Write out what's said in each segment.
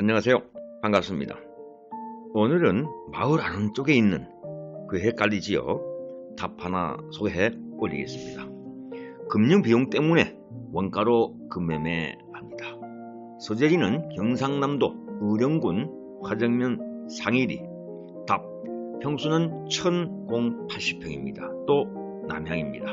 안녕하세요. 반갑습니다. 오늘은 마을 안쪽에 있는 그 헷갈리 지역 답 하나 소개해 올리겠습니다. 금융 비용 때문에 원가로 금매매합니다. 소재지는 경상남도 의령군 화정면 상일이 답 평수는 1080평입니다. 또 남향입니다.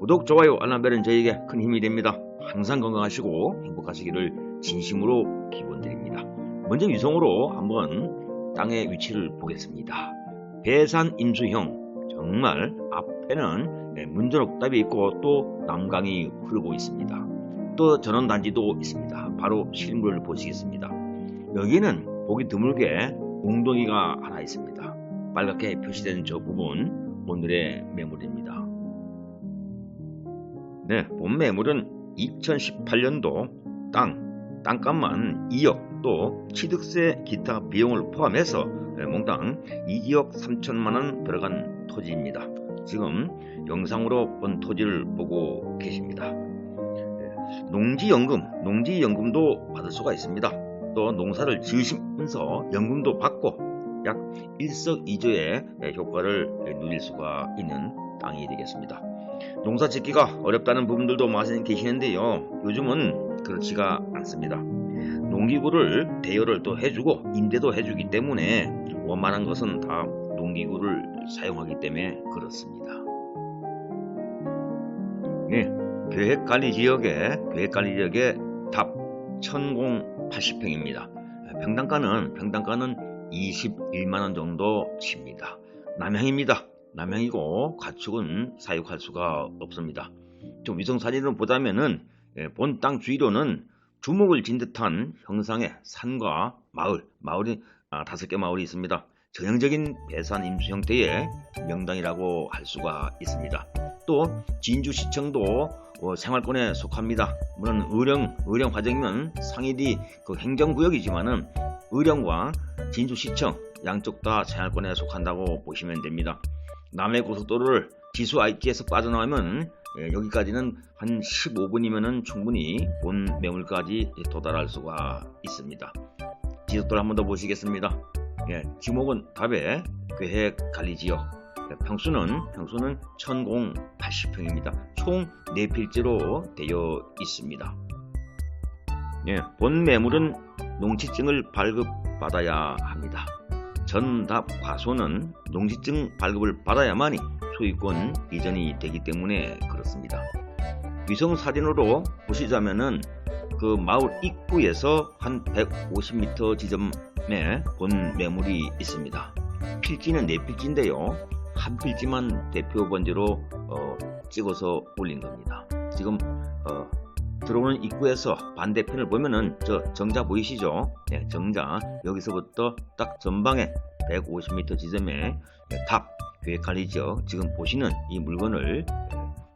구독, 좋아요, 알람 벨은 저에게 큰 힘이 됩니다. 항상 건강하시고 행복하시기를 진심으로 기원드립니다. 먼저 위성으로 한번 땅의 위치를 보겠습니다. 배산 임수형 정말 앞에는 네, 문전옥답이 있고 또 남강이 흐르고 있습니다. 또 전원단지도 있습니다. 바로 실물을 보시겠습니다. 여기는 보기 드물게 웅덩이가 하나 있습니다. 빨갛게 표시된 저 부분 오늘의 매물입니다. 네, 본 매물은 2018년도 땅, 땅값만 2억 또 취득세 기타 비용을 포함해서 몽땅 2억 3천만원 들어간 토지입니다. 지금 영상으로 본 토지를 보고 계십니다. 농지연금, 농지연금도 받을 수가 있습니다. 또 농사를 지으시면서 연금도 받고 약 일석이조의 효과를 누릴 수가 있는 땅이 되겠습니다. 농사 짓기가 어렵다는 부분들도 많이 계시는데요. 요즘은 그렇지가 않습니다. 농기구를 대여를 또 해주고 임대도 해주기 때문에 원만한 것은 다 농기구를 사용하기 때문에 그렇습니다. 네, 계획관리 지역의 계획관리 지역의 답 천공 80평입니다. 평당가는 평당가는 21만 원 정도 칩니다. 남향입니다. 남향이고 가축은 사육할 수가 없습니다. 좀 위성 사진으로 보자면은 예, 본땅 주위로는 주먹을 진 듯한 형상의 산과 마을, 마을이 아, 다섯 개 마을이 있습니다. 전형적인 배산 임수 형태의 명당이라고 할 수가 있습니다. 또 진주시청도 어, 생활권에 속합니다. 물론 의령, 의령 화정면 상일이 그 행정구역이지만은 의령과 진주시청 양쪽 다 생활권에 속한다고 보시면 됩니다. 남해 고속도로를 지수 IT에서 빠져나오면 예, 여기까지는 한 15분이면 충분히 본 매물까지 도달할 수가 있습니다. 지속도를 한번 더 보시겠습니다. 예, 지목은 답의 계획 관리 지역. 예, 평수는 평수는 1080평입니다. 총 4필지로 되어 있습니다. 예, 본 매물은 농지증을 발급받아야 합니다. 전답 과소는 농지증 발급을 받아야만이 소유권 이전이 되기 때문에 그렇습니다. 위성 사진으로 보시자면은 그 마을 입구에서 한 150m 지점에 본 매물이 있습니다. 필지는 네 필지인데요. 한 필지만 대표 번지로 어, 찍어서 올린 겁니다. 지금 어, 들어오는 입구에서 반대편을 보면은 저 정자 보이시죠? 네, 정자 여기서부터 딱 전방에 150m 지점에 답 계획관리 지역 지금 보시는 이 물건을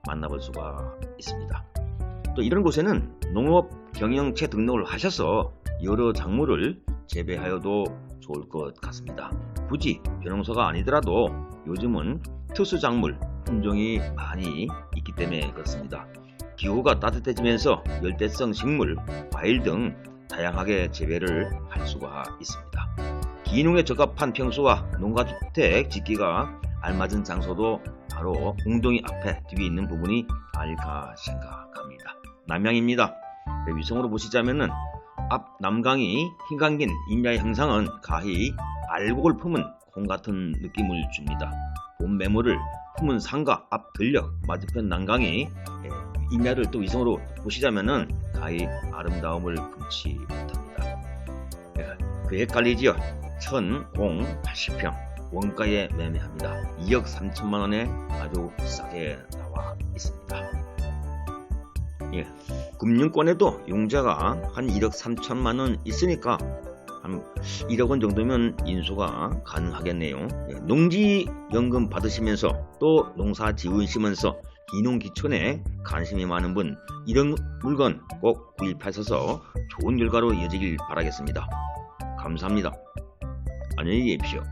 만나볼 수가 있습니다. 또 이런 곳에는 농업 경영체 등록을 하셔서 여러 작물을 재배하여도 좋을 것 같습니다. 굳이 벼농사가 아니더라도 요즘은 특수 작물 품종이 많이 있기 때문에 그렇습니다. 기후가 따뜻해지면서 열대성 식물, 과일 등 다양하게 재배를 할 수가 있습니다. 기농에 적합한 평수와 농가주택 짓기가 알맞은 장소도 바로 웅덩이 앞에 뒤에 있는 부분이 아닐까 생각합니다. 남양입니다. 네, 위성으로 보시자면은 앞 남강이 흰강긴 인야의 형상은 가히 알곡을 품은 콩 같은 느낌을 줍니다. 본 매물을 품은 산과 앞 들녘 맞은편 남강이 인야를 또 위성으로 보시자면은 가히 아름다움을 금치 못합니다. 계획 관리 지역 1080평 원가에 매매합니다. 2억 3천만 원에 아주 싸게 나와 있습니다. 예, 금융권에도 용자가 한 1억 3천만 원 있으니까 한 1억 원 정도면 인수가 가능하겠네요. 예, 농지연금 받으시면서 또 농사 지으시면서 기농기촌에 관심이 많은 분 이런 물건 꼭 구입하셔서 좋은 결과로 이어지길 바라겠습니다. 감사합니다. 안녕히 계십시오.